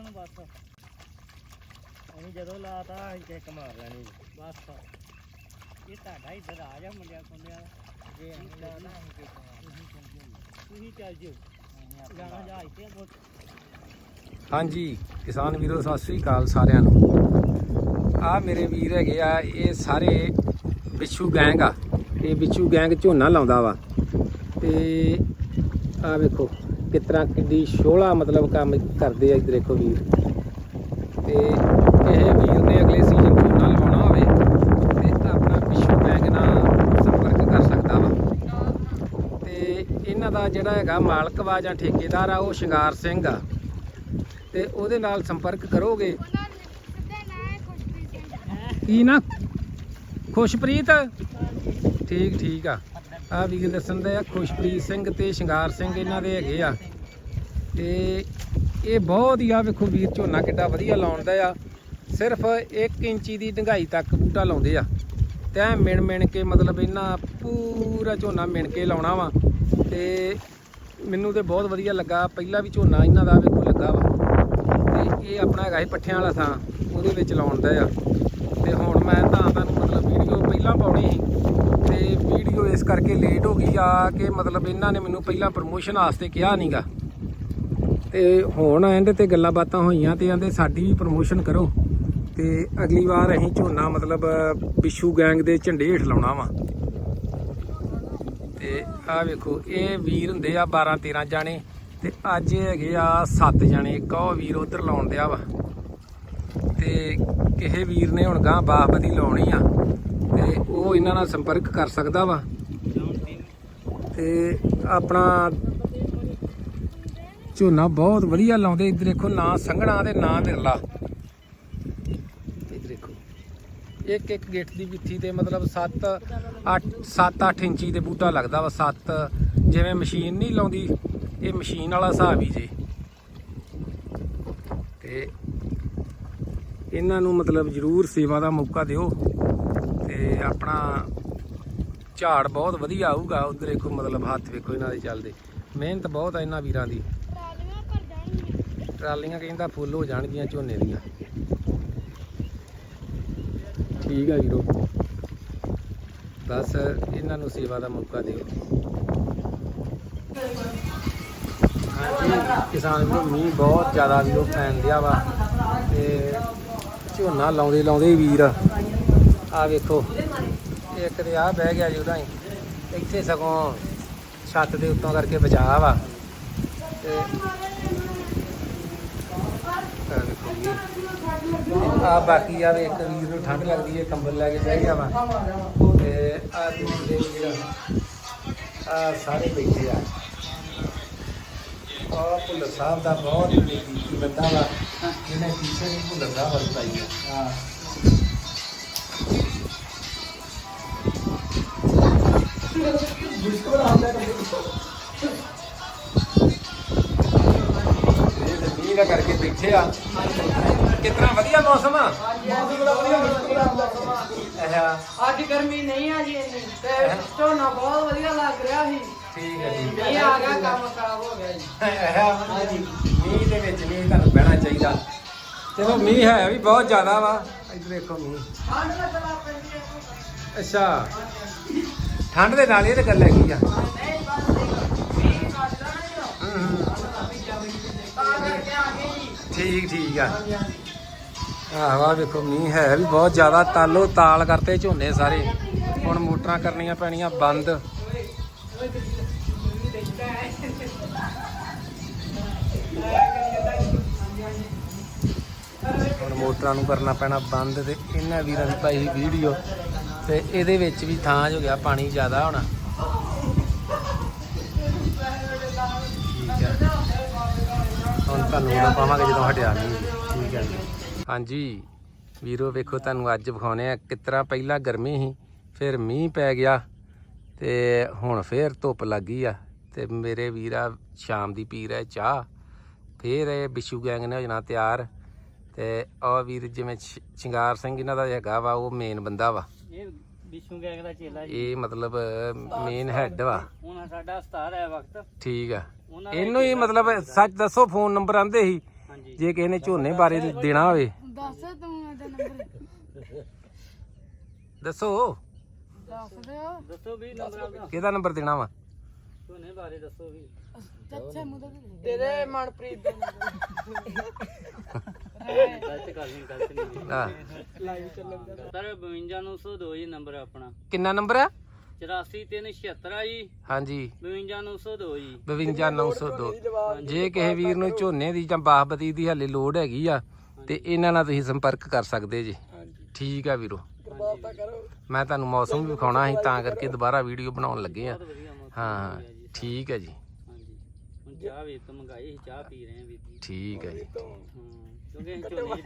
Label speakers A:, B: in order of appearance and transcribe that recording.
A: ਇਹਨਾਂ ਨੂੰ ਬਸ। ਅਸੀਂ ਜਦੋਂ ਲਾਤਾ ਅਸੀਂ ਕਿੱਕ ਮਾਰ ਲੈਣੀ। ਬਸ। ਇਹ ਤੁਹਾਡਾ ਹੀ ਦਰਾਜ ਆ ਮੁੰਡਿਆਂ ਕੁੰਡਿਆਂ ਦਾ। ਜੇ ਅਸੀਂ ਲਾਤਾ ਅਸੀਂ ਕਿੱਕ ਮਾਰ ਤੁਸੀਂ ਚੱਲ ਜਿਓ। ਜਾਣਾ ਜਹਾਜ਼ ਤੇ ਆ,
B: ਹਾਂਜੀ ਕਿਸਾਨ ਵੀਰੋ ਸਤਿ ਸ੍ਰੀ ਅਕਾਲ ਸਾਰਿਆਂ ਨੂੰ। ਆ ਮੇਰੇ ਵੀਰ ਹੈਗੇ ਆ ਇਹ ਸਾਰੇ ਬਿੱਛੂ ਗੈਂਗ ਆ। ਇਹ ਬਿੱਛੂ ਗੈਂਗ ਝੋਨਾ ਲਾਉਂਦਾ ਵਾ। ਤੇ ਆ ਵੇਖੋ। ਕਿਸ ਤਰ੍ਹਾਂ ਕਿੱਡੀ ਸ਼ੋਲਾ ਮਤਲਬ ਕੰਮ ਕਰਦੇ ਆ ਇੱਧਰ ਦੇਖੋ ਵੀਰ। ਤੇ ਇਹ ਵੀਰ ਨੇ ਅਗਲੇ ਸੀਜ਼ਨ ਝੋਨਾ ਲਵਾਉਣਾ ਹੋਵੇ ਤੇ ਆਪਣਾ ਬਿੱਛੂ ਗੈਂਗ ਨਾਲ ਸੰਪਰਕ ਕਰ ਸਕਦਾ ਵਾ। ਤੇ ਇਹਨਾਂ ਦਾ ਜਿਹੜਾ ਹੈਗਾ ਮਾਲਕ ਵਾ ਜਾਂ ਠੇਕੇਦਾਰ ਆ, ਉਹ ਸ਼ਿੰਗਾਰ ਸਿੰਘ ਆ। ਤੇ ਉਹਦੇ ਨਾਲ ਸੰਪਰਕ ਕਰੋਗੇ? ਕੀ ਨਾ? ਖੁਸ਼ਪ੍ਰੀਤ? ਠੀਕ ਠੀਕ ਆ। ਆ ਵੀਰ ਦੱਸਣ ਦੇ ਆ, ਖੁਸ਼ਪ੍ਰੀਤ ਸਿੰਘ ਤੇ ਸ਼ਿੰਗਾਰ ਸਿੰਘ ਇਹਨਾਂ ਦੇ ਹੈਗੇ ਆ। ਤੇ ਇਹ ਬਹੁਤ ਹੀ ਆ, ਵੇਖੋ ਵੀਰ, ਝੋਨਾ ਕਿੱਡਾ ਵਧੀਆ ਲਾਉਂਦਾ ਆ। ਸਿਰਫ 1 ਇੰਚੀ ਦੀ ਡੰਗਾਈ ਤੱਕ ਬੂਟਾ ਲਾਉਂਦੇ ਆ। ਤੇ ਮਿਣ ਮਿਣ ਕੇ ਮਤਲਬ ਇਹਨਾਂ ਪੂਰਾ ਝੋਨਾ ਮਿਣ ਕੇ ਲਾਉਣਾ ਵਾ। ਤੇ ਮੈਨੂੰ ਤੇ ਬਹੁਤ ਵਧੀਆ ਲੱਗਾ, ਪਹਿਲਾਂ ਵੀ ਝੋਨਾ ਇਹਨਾਂ ਦਾ ਵੇਖੋ ਲੱਗਾ ਵਾ। ਤੇ ਇਹ ਆਪਣਾ ਹੈਗਾ ਸੀ ਪੱਠਿਆਂ ਵਾਲਾ ਥਾਂ, ਉਹਦੇ ਵਿੱਚ ਲਾਉਣ ਦਾ ਆ। ਤੇ ਹੁਣ ਮੈਂ ਤਾਂ ਤੁਹਾਨੂੰ ਮਤਲਬ ਵੀਡੀਓ ਪਹਿਲਾਂ ਪਾਉਣੀ ਸੀ। ਵੀਡੀਓ ਇਸ ਕਰਕੇ ਲੇਟ ਹੋ ਗਈ ਆ ਕਿ ਮਤਲਬ ਇਹਨਾਂ ਨੇ ਮੈਨੂੰ ਪਹਿਲਾਂ ਪ੍ਰਮੋਸ਼ਨ ਵਾਸਤੇ ਕਿਹਾ ਨਹੀਂਗਾ ਤੇ ਹੁਣ ਐਂਡ ਤੇ ਗੱਲਾਂ ਬਾਤਾਂ ਹੋਈਆਂ ਤੇ ਕਹਿੰਦੇ ਸਾਡੀ ਵੀ ਪ੍ਰਮੋਸ਼ਨ ਕਰੋ। ਤੇ ਅਗਲੀ ਵਾਰ ਅਸੀਂ ਝੋਨਾ ਮਤਲਬ ਬਿਸ਼ੂ ਗੈਂਗ ਦੇ ਝੰਡੇ ਹੇਠ ਲਾਉਣਾ ਵਾ। ਤੇ ਆਹ ਵੇਖੋ, ਇਹ ਵੀਰ ਹੁੰਦੇ ਆ 12 13 ਜਾਣੇ ਤੇ ਅੱਜ ਹੈਗੇ ਆ 7 ਜਾਣੇ, ਇੱਕ ਉਹ ਵੀਰ ਉਧਰ ਲਾਉਣ ਦਿਆ ਵਾ। ਤੇ ਕਿਸੇ ਵੀਰ ਨੇ ਹੁਣ ਗਾਂ ਬਾਸਪਤੀ ਲਾਉਣੀ ਆ। ਉਹ ਇਹਨਾਂ ਨਾਲ ਸੰਪਰਕ ਕਰ ਸਕਦਾ ਵਾ। ਤੇ ਆਪਣਾ ਝੋਨਾ ਬਹੁਤ ਵਧੀਆ ਲਾਉਂਦੇ। ਇੱਧਰ ਦੇਖੋ, ਨਾ ਸੰਘਣਾ ਤੇ ਨਾ ਨਿਰਲਾ ਇੱਧਰ ਦੇਖੋ, ਇੱਕ ਇੱਕ ਗੇਟ ਦੀ ਵਿੱਥੀ ਤੇ ਮਤਲਬ 7 8 7 8 ਇੰਚੀ ਦੇ ਬੂਟਾ ਲੱਗਦਾ ਵਾ। 7 ਜਿਵੇਂ ਮਸ਼ੀਨ ਨਹੀਂ ਲਾਉਂਦੀ, ਇਹ ਮਸ਼ੀਨ ਵਾਲਾ ਹਿਸਾਬ ਹੀ ਜੇ। ਤੇ ਇਹਨਾਂ ਨੂੰ ਮਤਲਬ ਜ਼ਰੂਰ ਸੇਵਾ ਦਾ ਮੌਕਾ ਦਿਓ। ਤੇ ਆਪਣਾ ਝਾੜ ਬਹੁਤ ਵਧੀਆ ਆਊਗਾ ਉਧਰ ਦੇਖੋ ਮਤਲਬ ਹੱਥ ਵੇਖੋ ਇਹਨਾਂ ਦੇ ਚੱਲਦੇ। ਮਿਹਨਤ ਬਹੁਤ ਆ ਇਹਨਾਂ ਵੀਰਾਂ ਦੀ।
C: ਟਰਾਲੀਆਂ ਭਰ ਜਾਣਗੀਆਂ।
B: ਟਰਾਲੀਆਂ ਕਹਿੰਦਾ ਫੁੱਲ ਹੋ ਜਾਣਗੀਆਂ ਝੋਨੇ ਦੀਆਂ। ਠੀਕ ਆ ਵੀਰੋ। ਬਸ ਇਹਨਾਂ ਨੂੰ ਸੇਵਾ ਦਾ ਮੌਕਾ ਦਿਓ। ਹਾਂਜੀ ਕਿਸਾਨ ਵੀਰੋ ਮੀਂਹ ਬਹੁਤ ਜ਼ਿਆਦਾ ਵੀਰੋ ਪੈਣ ਦਿਆ ਵਾ ਤੇ ਝੋਨਾ ਲਾਉਂਦੇ ਲਾਉਂਦੇ ਵੀਰ ਆ ਵੇਖੋ, ਇੱਕ ਤੇ ਆ ਬਹਿ ਗਿਆ ਜੀ ਉਹਦਾ ਹੀ। ਇੱਥੇ ਸਗੋਂ ਛੱਤ ਦੇ ਉੱਤੋਂ ਕਰਕੇ ਬਚਾ ਵਾ। ਤੇ ਆ ਬਾਕੀ ਆ ਇੱਕ ਵੀਰ ਨੂੰ ਠੰਡ ਲੱਗਦੀ ਹੈ, ਕੰਬਲ ਲੈ ਕੇ ਬਹਿ ਗਿਆ ਵਾ। ਤੇ ਆ ਦੂਜੇ ਜਿਹੜਾ ਆ ਸਾਰੇ ਬੈਠੇ ਆ। ਆ ਭੁੱਲਰ ਸਾਹਿਬ ਦਾ ਬਹੁਤ ਹੀ ਬੰਦਾ ਵਾ, ਜਿਹਨੇ ਪਿੱਛੇ ਨਹੀਂ ਭੁੱਲਰ ਸਾਹਿਬ ਵਰਤਾਈ ਆ। ਇਹ ਮੀਂਹ ਦਾ ਕਰਕੇ ਬੈਠੇ ਆ। ਕਿਤਨਾ ਵਧੀਆ ਮੌਸਮ ਆ।
D: ਅੱਜ ਗਰਮੀ ਨਹੀਂ ਆ ਜੀ ਇੰਨੀ। ਤੇ ਝੋਨਾ ਬਹੁਤ ਵਧੀਆ ਲੱਗ ਰਿਹਾ ਸੀ।
B: ਠੀਕ ਹੈ ਜੀ।
D: ਇਹ ਆ ਗਿਆ ਕੰਮ ਖਰਾਬ ਹੋ ਗਿਆ ਜੀ।
B: ਹਾਂਜੀ ਮੀਂਹ ਦੇ ਵਿੱਚ ਮੀਂਹ ਤੁਹਾਨੂੰ ਬਹਿਣਾ ਚਾਹੀਦਾ। ਚਲੋ ਮੀਂਹ ਹੈ ਵੀ ਬਹੁਤ ਜ਼ਿਆਦਾ ਵਾ। ਇੱਧਰ ਦੇਖੋ ਮੀਂਹ।
D: ਠੰਡ ਲੱਗਣਾ ਪੈਂਦੀ ਹੈ।
B: ਅੱਛਾ। ਠੰਡ ਦੇ ਨਾਲ ਇਹ ਤੇ ਗੱਲ ਹੈਗੀ ਆ।
D: ਨਹੀਂ ਬਸ
B: ਹੂੰ, ਹੂੰ। ਠੀਕ ਠੀਕ ਆ। ਆਹ ਵਾ ਵੇਖੋ, ਮੀਂਹ ਹੈ ਵੀ ਬਹੁਤ ਜ਼ਿਆਦਾ। ਤਾਲੋ ਤਾਲ ਕਰਤੇ ਝੋਨੇ ਸਾਰੇ। ਹੁਣ ਮੋਟਰਾਂ ਕਰਨੀਆਂ ਪੈਣੀਆਂ ਬੰਦ। ਹੁਣ ਮੋਟਰਾਂ ਨੂੰ ਕਰਨਾ ਪੈਣਾ ਬੰਦ ਤੇ ਇਹਨਾਂ ਵੀਰਾਂ ਦੀ ਭਾਈ ਵੀਡੀਓ। ਤੇ ਇਹਦੇ ਵਿੱਚ ਵੀ ਥਾਂ ਹੋ ਗਿਆ ਪਾਣੀ ਜ਼ਿਆਦਾ ਹੋਣਾ। ਹੁਣ ਤੁਹਾਨੂੰ ਉਦੋਂ ਪਾਵਾਂਗੇ ਜਦੋਂ ਹਟਿਆ ਨਹੀਂ ਠੀਕ ਹੈ ਜੀ। ਹਾਂਜੀ ਵੀਰੋ ਵੇਖੋ ਤੁਹਾਨੂੰ ਅੱਜ ਵਿਖਾਉਣੇ ਆ ਕਿਤਰਾ ਪਹਿਲਾਂ ਗਰਮੀ ਸੀ ਫਿਰ ਮੀਂਹ ਪੈ ਗਿਆ ਤੇ ਹੁਣ ਫੇਰ ਧੁੱਪ ਲੱਗ ਆ ਤੇ ਮੇਰੇ ਵੀਰਾ ਸ਼ਾਮ ਦੀ ਪੀ ਰਿਹਾ ਚਾਹ ਫੇਰ ਇਹ ਬਿਸ਼ੂ ਗੈਂਗ ਨੇ ਹੋ ਜਾਣਾ ਤਿਆਰ ਤੇ ਆ ਵੀਰ ਜਿਵੇਂ ਸ਼ਿੰਗਾਰ ਸਿੰਘ ਇਹਨਾਂ ਦਾ ਹੈਗਾ ਵਾ ਉਹ ਮੇਨ ਬੰਦਾ ਵਾ।
A: ਇਹ ਵਿਸ਼ੂ ਗੈਗ ਦਾ ਚੇਲਾ ਜੀ।
B: ਇਹ ਮਤਲਬ ਮੇਨ ਹੈੱਡ ਵਾ।
A: ਸਾਡਾ ਉਸਤਾਦ ਹੈ ਵਕਤ।
B: ਠੀਕ ਆ
A: ਉਹਨਾਂ ਦਾ
B: ਇਹਨੂੰ ਹੀ ਮਤਲਬ ਸੱਚ ਦੱਸੋ ਫੋਨ ਨੰਬਰ ਆਂਦੇ ਸੀ।
A: ਹਾਂਜੀ।
B: ਜੇ ਕਿਸੇ ਨੇ ਝੋਨੇ ਬਾਰੇ ਦੇਣਾ ਹੋਵੇ।
C: ਦੱਸ ਤੂੰ ਇਹਦਾ ਨੰਬਰ।
B: ਦੱਸੋ।
C: ਦੱਸ ਦਿਓ
A: ਦੱਸੋ ਵੀ ਨੰਬਰ ਆਪਦਾ
B: ਕਿਹਦਾ ਨੰਬਰ ਦੇਣਾ ਵਾ?
A: ਝੋਨੇ ਬਾਰੇ ਦੱਸੋ ਵੀ।
C: ਚੱਛੇ ਮੂੰਹ ਤੇ
D: ਦੇ। ਦੇ ਮਨਪ੍ਰੀਤ ਦੇ
A: ਗਲਤ ਕਰ ਨਹੀਂ ਗਲਤ ਨਹੀਂ।
B: ਆ
D: ਲਾਈਵ ਚੱਲਣ ਦਾ
A: ਸਰ 52902 ਜੀ ਨੰਬਰ ਆਪਣਾ।
B: ਕਿੰਨਾ ਨੰਬਰ ਆ?
A: 84376 ਆ ਜੀ।
B: ਹਾਂਜੀ।
A: 52902 ਜੀ।
B: 52902 ਜੇ ਕਿਸੇ ਵੀਰ ਨੂੰ ਝੋਨੇ ਦੀ ਜਾਂ ਬਾਸਪਤੀ ਦੀ ਹਾਲੇ ਲੋੜ ਹੈਗੀ ਆ ਤੇ ਇਹਨਾਂ ਨਾਲ ਤੁਸੀਂ ਸੰਪਰਕ ਕਰ ਸਕਦੇ ਜੀ।
D: ਹਾਂਜੀ।
B: ਠੀਕ ਆ ਵੀਰੋ। ਮੈਂ ਤੁਹਾਨੂੰ ਮੌਸਮ ਵੀ ਵਿਖਾਉਣਾ ਸੀ ਤਾਂ ਕਰਕੇ ਦੁਬਾਰਾ ਵੀਡੀਓ ਬਣਾਉਣ ਲੱਗੇ ਆ। ਹਾਂ ਠੀਕ ਹੈ ਜੀ।
A: ਹਾਂਜੀ। ਹੁਣ ਚਾਹ ਵੀ ਤੋਂ ਮੰਗਾਈ ਸੀ ਚਾਹ ਪੀ ਰਹੇ ਹਾਂ ਵੀਰ ਜੀ।
B: ਠੀਕ ਹੈ ਜੀ
A: ਕਿਉਂਕਿ ਝੋਨੇ